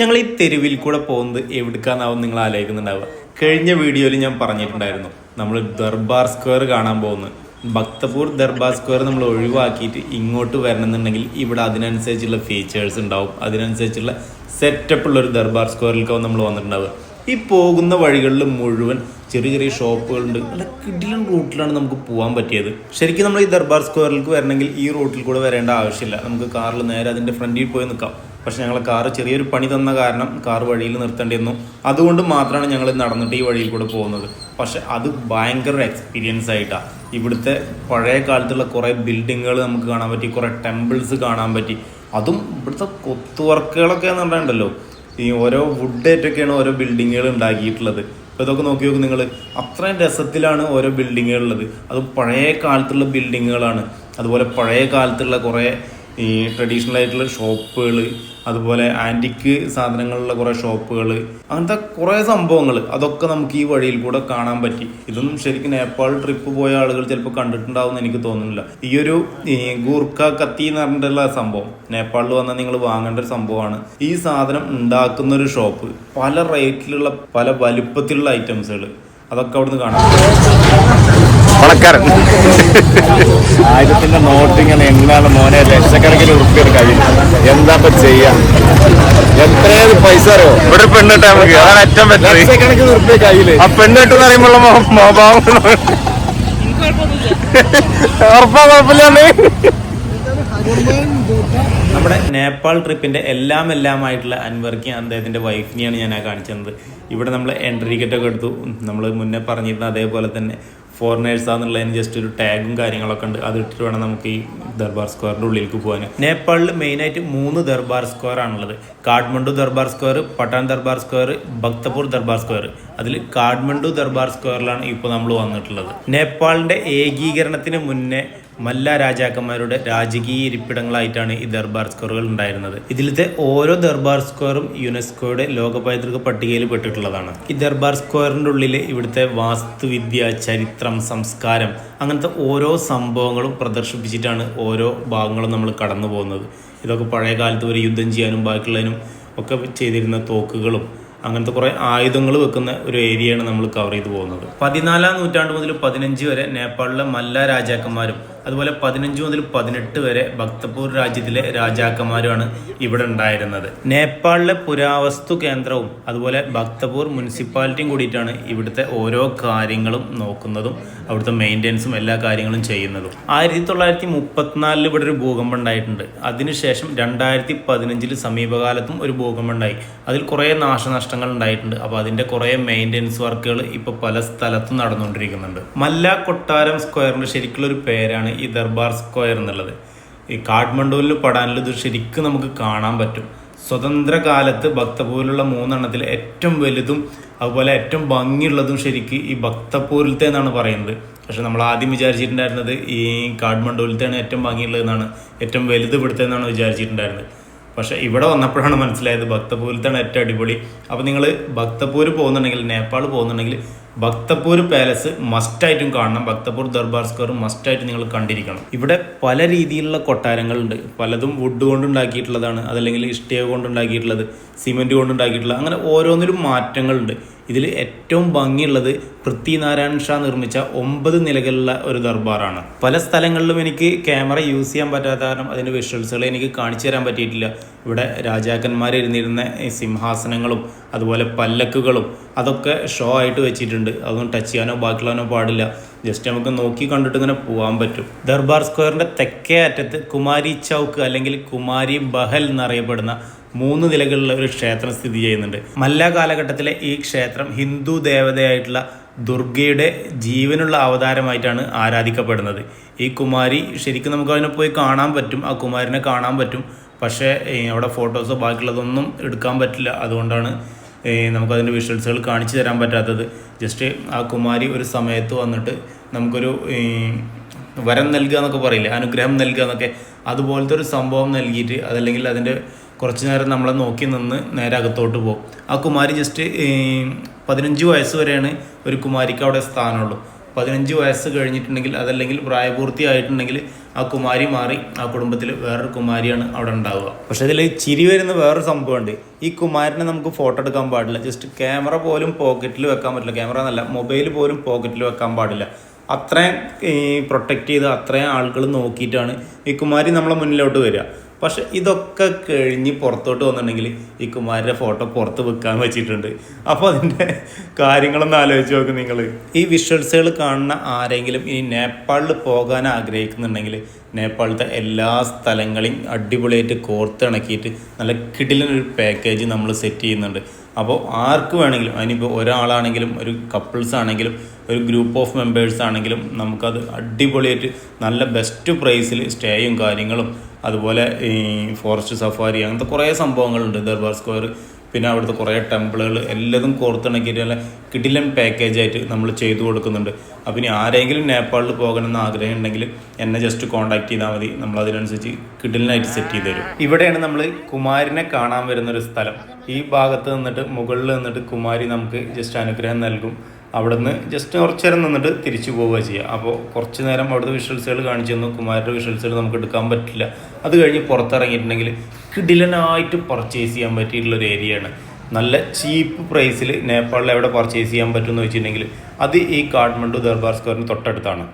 ഞങ്ങൾ ഈ തെരുവിൽ കൂടെ പോകുന്നത് എവിടുക്കാന്നാവും നിങ്ങൾ ആലോചിക്കുന്നുണ്ടാവുക. കഴിഞ്ഞ വീഡിയോയിൽ ഞാൻ പറഞ്ഞിട്ടുണ്ടായിരുന്നു നമ്മൾ ദർബാർ സ്ക്വയർ കാണാൻ പോകുന്നത് ഭക്തപൂർ ദർബാർ സ്ക്വയർ നമ്മൾ ഒഴിവാക്കിയിട്ട് ഇങ്ങോട്ട് വരണമെന്നുണ്ടെങ്കിൽ ഇവിടെ അതിനനുസരിച്ചുള്ള ഫീച്ചേഴ്സ് ഉണ്ടാവും. അതിനനുസരിച്ചുള്ള സെറ്റപ്പ് ഉള്ള ഒരു ദർബാർ സ്ക്വയറിലേക്കാവും നമ്മൾ വന്നിട്ടുണ്ടാവുക. ഈ പോകുന്ന വഴികളിൽ മുഴുവൻ ചെറിയ ചെറിയ ഷോപ്പുകളുണ്ട്. നല്ല കിടിലൻ റൂട്ടിലാണ് നമുക്ക് പോകാൻ പറ്റിയത്. ശരിക്കും നമ്മൾ ഈ ദർബാർ സ്ക്വയറിലേക്ക് വരണമെങ്കിൽ ഈ റൂട്ടിൽ കൂടെ വരേണ്ട ആവശ്യമില്ല. നമുക്ക് കാറിൽ നേരെ അതിന്റെ ഫ്രണ്ടിൽ പോയി നിൽക്കാം. പക്ഷെ ഞങ്ങൾ കാറ് ചെറിയൊരു പണി തന്ന കാരണം കാർ വഴിയിൽ നിർത്തേണ്ടി വന്നു അതുകൊണ്ട് മാത്രമാണ് ഞങ്ങൾ നടന്നിട്ട് ഈ വഴിയിൽ കൂടെ പോകുന്നത്. പക്ഷെ അത് ഭയങ്കര എക്സ്പീരിയൻസ് ആയിട്ടാണ് ഇവിടുത്തെ പഴയ കാലത്തുള്ള കുറേ ബിൽഡിങ്ങുകൾ നമുക്ക് കാണാൻ പറ്റി കുറേ ടെമ്പിൾസ് കാണാൻ പറ്റി. അതും ഇവിടുത്തെ കൊത്തുവർക്കുകളൊക്കെ എന്ന് പറഞ്ഞിട്ടുണ്ടല്ലോ. ഈ ഓരോ വുഡേറ്റൊക്കെയാണ് ഓരോ ബിൽഡിങ്ങുകൾ ഉണ്ടാക്കിയിട്ടുള്ളത്. അപ്പോൾ ഇതൊക്കെ നോക്കി നോക്ക് നിങ്ങൾ അത്രയും രസത്തിലാണ് ഓരോ ബിൽഡിങ്ങുകളുള്ളത് അത് പഴയ കാലത്തുള്ള ബിൽഡിങ്ങുകളാണ് അതുപോലെ പഴയ കാലത്തുള്ള കുറേ ഈ ട്രഡീഷണൽ ആയിട്ടുള്ള ഷോപ്പുകൾ അതുപോലെ ആന്റിക്ക് സാധനങ്ങളുള്ള കുറേ ഷോപ്പുകൾ അങ്ങനത്തെ കുറേ സംഭവങ്ങൾ അതൊക്കെ നമുക്ക് ഈ വഴിയിൽ കൂടെ കാണാൻ പറ്റി. ഇതൊന്നും ശരിക്കും നേപ്പാൾ ട്രിപ്പ് പോയ ആളുകൾ ചിലപ്പോൾ കണ്ടിട്ടുണ്ടാവും എന്ന് എനിക്ക് തോന്നുന്നില്ല. ഈ ഒരു ഗൂർക്ക കത്തി എന്ന് പറഞ്ഞിട്ടുള്ള സംഭവം നേപ്പാളിൽ വന്നാൽ നിങ്ങൾ വാങ്ങേണ്ട ഒരു സംഭവമാണ്. ഈ സാധനം ഉണ്ടാക്കുന്ന ഒരു ഷോപ്പ് പല റേറ്റിലുള്ള പല വലുപ്പത്തിലുള്ള ഐറ്റംസുകൾ അതൊക്കെ അവിടുന്ന് കാണാം. പണക്കാരൻ. ആയിരത്തിന്റെ നോട്ട് ഇങ്ങനെ എങ്ങനെയാണ് മോനെ ലക്ഷക്കണക്കിന് ഉറുപ്പിയുടെ കഴിയും എന്താ ഇപ്പൊ ചെയ്യാ? എത്രയത് പൈസ അറിയോ? ഇവിടെ പെണ്ണിട്ട് നമുക്ക്. അതാണ് ഏറ്റവും ബെറ്റർ ലക്ഷക്കണക്കിന് ഉറുപ്പിയ കയ്യിൽ ആ പെണ്ണിട്ട് പറയുമ്പോൾ ഉറപ്പാ കുഴപ്പമില്ലാണ്ട് നമ്മുടെ നേപ്പാൾ ട്രിപ്പിന്റെ എല്ലാം എല്ലാമായിട്ടുള്ള അൻവർക്കി അദ്ദേഹത്തിന്റെ വൈഫിനെയാണ് ഞാൻ ആ കാണിച്ചത്. ഇവിടെ നമ്മൾ എൻട്രി ടിക്കറ്റ് ഒക്കെ എടുത്തു. നമ്മൾ മുന്നേ പറഞ്ഞിരുന്ന അതേപോലെ തന്നെ ഫോറിനേഴ്സാന്നുള്ളതിന് ജസ്റ്റ് ഒരു ടാഗും കാര്യങ്ങളൊക്കെ ഉണ്ട്. അത് ഇട്ടിട്ട് വേണം നമുക്ക് ഈ ദർബാർ സ്ക്വയറിന്റെ ഉള്ളിലേക്ക് പോകാൻ നേപ്പാളിൽ മെയിനായിട്ട് മൂന്ന് ദർബാർ സ്ക്വയർ ആണുള്ളത്. Kathmandu Durbar Square Patan Durbar Square Bhaktapur Durbar Square. അതിൽ കാഠ്മണ്ഡു ദർബാർ സ്ക്വയറിലാണ് ഇപ്പോൾ നമ്മൾ വന്നിട്ടുള്ളത്. നേപ്പാളിന്റെ ഏകീകരണത്തിന് മുന്നേ മല്ല രാജാക്കന്മാരുടെ രാജകീയ ഇരിപ്പിടങ്ങളായിട്ടാണ് ഈ ദർബാർ സ്ക്വയറുകൾ ഉണ്ടായിരുന്നത്. ഇതിലത്തെ ഓരോ ദർബാർ സ്ക്വയറും യുനെസ്കോയുടെ ലോക പൈതൃക പട്ടികയിൽ പെട്ടിട്ടുള്ളതാണ്. ഈ ദർബാർ സ്ക്വയറിന്റെ ഉള്ളിൽ ഇവിടുത്തെ വാസ്തുവിദ്യ ചരിത്രം സംസ്കാരം അങ്ങനത്തെ ഓരോ സംഭവങ്ങളും പ്രദർശിപ്പിച്ചിട്ടാണ് ഓരോ ഭാഗങ്ങളും നമ്മൾ കടന്നു പോകുന്നത്. ഇതൊക്കെ പഴയ കാലത്ത് ഒരു യുദ്ധം ചെയ്യാനും ബാക്കിയുള്ളതിനും ഒക്കെ ചെയ്തിരുന്ന തോക്കുകളും അങ്ങനത്തെ കുറേ ആയുധങ്ങൾ വെക്കുന്ന ഒരു ഏരിയയാണ് നമ്മൾ കവർ ചെയ്തു പോകുന്നത്. പതിനാലാം നൂറ്റാണ്ട് മുതൽ പതിനഞ്ച് വരെ നേപ്പാളിലെ മല്ല രാജാക്കന്മാരും അതുപോലെ പതിനഞ്ച് മുതൽ പതിനെട്ട് വരെ ഭക്തപൂർ രാജ്യത്തിലെ രാജാക്കന്മാരുമാണ് ഇവിടെ ഉണ്ടായിരുന്നത്. നേപ്പാളിലെ പുരാവസ്തു കേന്ദ്രവും അതുപോലെ ഭക്തപൂർ മുനിസിപ്പാലിറ്റിയും കൂടിയിട്ടാണ് ഇവിടുത്തെ ഓരോ കാര്യങ്ങളും നോക്കുന്നതും അവിടുത്തെ മെയിന്റെനൻസും എല്ലാ കാര്യങ്ങളും ചെയ്യുന്നതും. ആയിരത്തി തൊള്ളായിരത്തി മുപ്പത്തിനാലിൽ ഇവിടെ ഒരു ഭൂകമ്പം ഉണ്ടായിട്ടുണ്ട്. അതിനുശേഷം രണ്ടായിരത്തി പതിനഞ്ചിൽ സമീപകാലത്തും ഒരു ഭൂകമ്പം ഉണ്ടായി അതിൽ കുറേ നാശനഷ്ടങ്ങൾ ഉണ്ടായിട്ടുണ്ട്. അപ്പോൾ അതിന്റെ കുറേ മെയിന്റെനൻസ് വർക്കുകൾ ഇപ്പോൾ പല സ്ഥലത്തും നടന്നുകൊണ്ടിരിക്കുന്നുണ്ട്. മല്ല കൊട്ടാരം സ്ക്വയറിന്റെ ശരിക്കുള്ള ഒരു പേരാണ് ഈ ദർബാർ സ്ക്വയർ എന്നുള്ളത്. ഈ കാഠ്മണ്ഡുവിൽ പടാനിൽ ഇത് ശരിക്കും നമുക്ക് കാണാൻ പറ്റും. സ്വതന്ത്ര കാലത്ത് ഭക്തപൂരിലുള്ള മൂന്നെണ്ണത്തിൽ ഏറ്റവും വലുതും അതുപോലെ ഏറ്റവും ഭംഗിയുള്ളതും ശരിക്ക് ഈ ഭക്തപൂരിലത്തെ എന്നാണ് പറയുന്നത്. പക്ഷെ നമ്മൾ ആദ്യം വിചാരിച്ചിട്ടുണ്ടായിരുന്നത് ഈ കാഠ്മണ്ഡുവിലത്തെയാണ് ഏറ്റവും ഭംഗിയുള്ളതെന്നാണ് ഏറ്റവും വലുത് ഇവിടുത്തെ എന്നാണ് വിചാരിച്ചിട്ടുണ്ടായിരുന്നത്. പക്ഷെ ഇവിടെ വന്നപ്പോഴാണ് മനസ്സിലായത് ഭക്തപൂരിലത്താണ് ഏറ്റവും അടിപൊളി. അപ്പോൾ നിങ്ങൾ ഭക്തപൂര് പോകുന്നുണ്ടെങ്കിൽ നേപ്പാൾ പോകുന്നുണ്ടെങ്കിൽ ഭക്തപൂർ പാലസ് മസ്റ്റായിട്ടും കാണണം. ഭക്തപൂർ ദർബാർ സ്ക്വയർ മസ്റ്റായിട്ട് നിങ്ങൾ കണ്ടിരിക്കണം. ഇവിടെ പല രീതിയിലുള്ള കൊട്ടാരങ്ങളുണ്ട്. പലതും വുഡ് കൊണ്ടുണ്ടാക്കിയിട്ടുള്ളതാണ് അതല്ലെങ്കിൽ ഇഷ്ടിക കൊണ്ടുണ്ടാക്കിയിട്ടുള്ളത് സിമെന്റ് കൊണ്ടുണ്ടാക്കിയിട്ടുള്ളത് അങ്ങനെ ഓരോന്നിലും മാറ്റങ്ങളുണ്ട്. ഇതിൽ ഏറ്റവും ഭംഗിയുള്ളത് പൃഥ്വിനാരായൺ ഷാ നിർമ്മിച്ച ഒമ്പത് നിലകളുള്ള ഒരു ദർബാറാണ്. പല സ്ഥലങ്ങളിലും എനിക്ക് ക്യാമറ യൂസ് ചെയ്യാൻ പറ്റാത്ത കാരണം അതിന്റെ വിഷ്വൽസുകൾ എനിക്ക് കാണിച്ചു തരാൻ പറ്റിയിട്ടില്ല. ഇവിടെ രാജാക്കന്മാർ ഇരുന്നിരുന്ന സിംഹാസനങ്ങളും അതുപോലെ പല്ലക്കുകളും അതൊക്കെ ഷോ ആയിട്ട് വെച്ചിട്ടുണ്ട്. അതൊന്നും ടച്ച് ചെയ്യാനോ ബാക്കിയുള്ളവനോ പാടില്ല. ജസ്റ്റ് നമുക്ക് നോക്കി കണ്ടിട്ട് ഇങ്ങനെ പോകാൻ പറ്റും. ദർബാർ സ്ക്വയറിന്റെ തെക്കേ അറ്റത്ത് കുമാരി ചൗക്ക് അല്ലെങ്കിൽ കുമാരി ബഹൽ എന്നറിയപ്പെടുന്ന മൂന്ന് നിലകളിലുള്ള ഒരു ക്ഷേത്രം സ്ഥിതി ചെയ്യുന്നുണ്ട്. മല്ല കാലഘട്ടത്തിലെ ഈ ക്ഷേത്രം ഹിന്ദു ദേവതയായിട്ടുള്ള ദുർഗയുടെ ജീവനുള്ള അവതാരമായിട്ടാണ് ആരാധിക്കപ്പെടുന്നത്. ഈ കുമാരി ശരിക്കും നമുക്ക് അതിനെ പോയി കാണാൻ പറ്റും ആ കുമാരിനെ കാണാൻ പറ്റും. പക്ഷേ അവിടെ ഫോട്ടോസോ ബാക്കിയുള്ളതൊന്നും എടുക്കാൻ പറ്റില്ല. അതുകൊണ്ടാണ് നമുക്ക് നമുക്കതിന്റെ വിഷ്വൽസുകൾ കാണിച്ചു തരാൻ പറ്റാത്തത്. ജസ്റ്റ് ആ കുമാരി ഒരു സമയത്ത് വന്നിട്ട് നമുക്കൊരു വരം നൽകുക എന്നൊക്കെ പറയില്ലേ? അനുഗ്രഹം നൽകുക എന്നൊക്കെ. അതുപോലത്തെ ഒരു സംഭവം നൽകിയിട്ട് അതല്ലെങ്കിൽ അതിന്റെ കുറച്ച് നേരം നമ്മളെ നോക്കി നിന്ന് നേരെ അകത്തോട്ട് പോകും. ആ കുമാരി ജസ്റ്റ് പതിനഞ്ച് വയസ്സ് വരെയാണ് ഒരു കുമാരിക്ക് അവിടെ സ്ഥാനമുള്ളൂ. പതിനഞ്ച് വയസ്സ് കഴിഞ്ഞിട്ടുണ്ടെങ്കിൽ അതല്ലെങ്കിൽ പ്രായപൂർത്തിയായിട്ടുണ്ടെങ്കിൽ ആ കുമാരി മാറി ആ കുടുംബത്തിൽ വേറൊരു കുമാരിയാണ് അവിടെ ഉണ്ടാവുക. പക്ഷെ ഇതിൽ ചിരി വരുന്ന വേറൊരു സംഭവമുണ്ട്. ഈ കുമാരനെ നമുക്ക് ഫോട്ടോ എടുക്കാൻ പാടില്ല. ജസ്റ്റ് ക്യാമറ പോലും പോക്കറ്റിൽ വെക്കാൻ പറ്റില്ല. ക്യാമറ എന്നല്ല മൊബൈൽ പോലും പോക്കറ്റിൽ വെക്കാൻ പാടില്ല. അത്രയും ഈ പ്രൊട്ടക്റ്റ് ചെയ്ത് അത്രയും ആളുകൾ നോക്കിയിട്ടാണ് ഈ കുമാരി നമ്മളെ മുന്നിലോട്ട് വരിക. പക്ഷെ ഇതൊക്കെ കഴിഞ്ഞ് പുറത്തോട്ട് വന്നിട്ടുണ്ടെങ്കിൽ ഈ കുമാരന്റെ ഫോട്ടോ പുറത്ത് വെക്കാൻ വെച്ചിട്ടുണ്ട്. അപ്പോൾ അതിന്റെ കാര്യങ്ങളൊന്ന് ആലോചിച്ച് നോക്ക് നിങ്ങൾ ഈ വിഷ്വൽസുകൾ കാണുന്ന ആരെങ്കിലും ഇനി നേപ്പാളിൽ പോകാൻ ആഗ്രഹിക്കുന്നുണ്ടെങ്കിൽ നേപ്പാളിലത്തെ എല്ലാ സ്ഥലങ്ങളെയും അടിപൊളിയായിട്ട് കോർത്തിണക്കിയിട്ട് നല്ല കിടിലൊരു പാക്കേജ് നമ്മൾ സെറ്റ് ചെയ്യുന്നുണ്ട്. അപ്പോൾ ആർക്ക് വേണമെങ്കിലും അതിനിപ്പോൾ ഒരാളാണെങ്കിലും ഒരു കപ്പിൾസ് ആണെങ്കിലും ഒരു ഗ്രൂപ്പ് ഓഫ് മെമ്പേഴ്സ് ആണെങ്കിലും നമുക്കത് അടിപൊളിയായിട്ട് നല്ല ബെസ്റ്റ് പ്രൈസിൽ സ്റ്റേയും കാര്യങ്ങളും അതുപോലെ ഈ ഫോറസ്റ്റ് സഫാരി അങ്ങനത്തെ കുറേ സംഭവങ്ങളുണ്ട് ദർബാർ സ്ക്വയർ പിന്നെ അവിടുത്തെ കുറേ ടെമ്പിളുകൾ എല്ലാതും കോർത്തിണക്കിയിട്ട് കിടിലൻ പാക്കേജായിട്ട് നമ്മൾ ചെയ്തു കൊടുക്കുന്നുണ്ട്. അപ്പോൾ ഇനി ആരെങ്കിലും നേപ്പാളിൽ പോകണമെന്ന് ആഗ്രഹം ഉണ്ടെങ്കിൽ എന്നെ ജസ്റ്റ് കോൺടാക്ട് ചെയ്താൽ മതി. നമ്മൾ അതിനനുസരിച്ച് കിടിലനായിട്ട് സെറ്റ് ചെയ്ത് തരും. ഇവിടെയാണ് നമ്മൾ കുമാരിനെ കാണാൻ വരുന്ന ഒരു സ്ഥലം. ഈ ഭാഗത്ത് നിന്നിട്ട് മുകളിൽ നിന്നിട്ട് കുമാരി നമുക്ക് ജസ്റ്റ് അനുഗ്രഹം നൽകും. അവിടുന്ന് ജസ്റ്റ് കുറച്ച് നേരം നിന്നിട്ട് തിരിച്ചു പോവുക ചെയ്യുക അപ്പോൾ കുറച്ച് നേരം അവിടുത്തെ വിഷ്വൽസുകൾ കാണിച്ചു തന്നു. കുമാരുടെ വിഷ്വൽസുകൾ നമുക്ക് എടുക്കാൻ പറ്റില്ല. അത് കഴിഞ്ഞ് പുറത്തിറങ്ങിയിട്ടുണ്ടെങ്കിൽ കിടിലനായിട്ട് പർച്ചേസ് ചെയ്യാൻ പറ്റിയിട്ടുള്ള ഒരു ഏരിയയാണ് നല്ല ചീപ്പ് പ്രൈസിൽ നേപ്പാളിൽ എവിടെ പർച്ചേസ് ചെയ്യാൻ പറ്റുമെന്ന് വെച്ചിട്ടുണ്ടെങ്കിൽ അത് ഈ കാഠ്മണ്ഡു ദർബാർ സ്ക്വയറിന് തൊട്ടടുത്താണ്.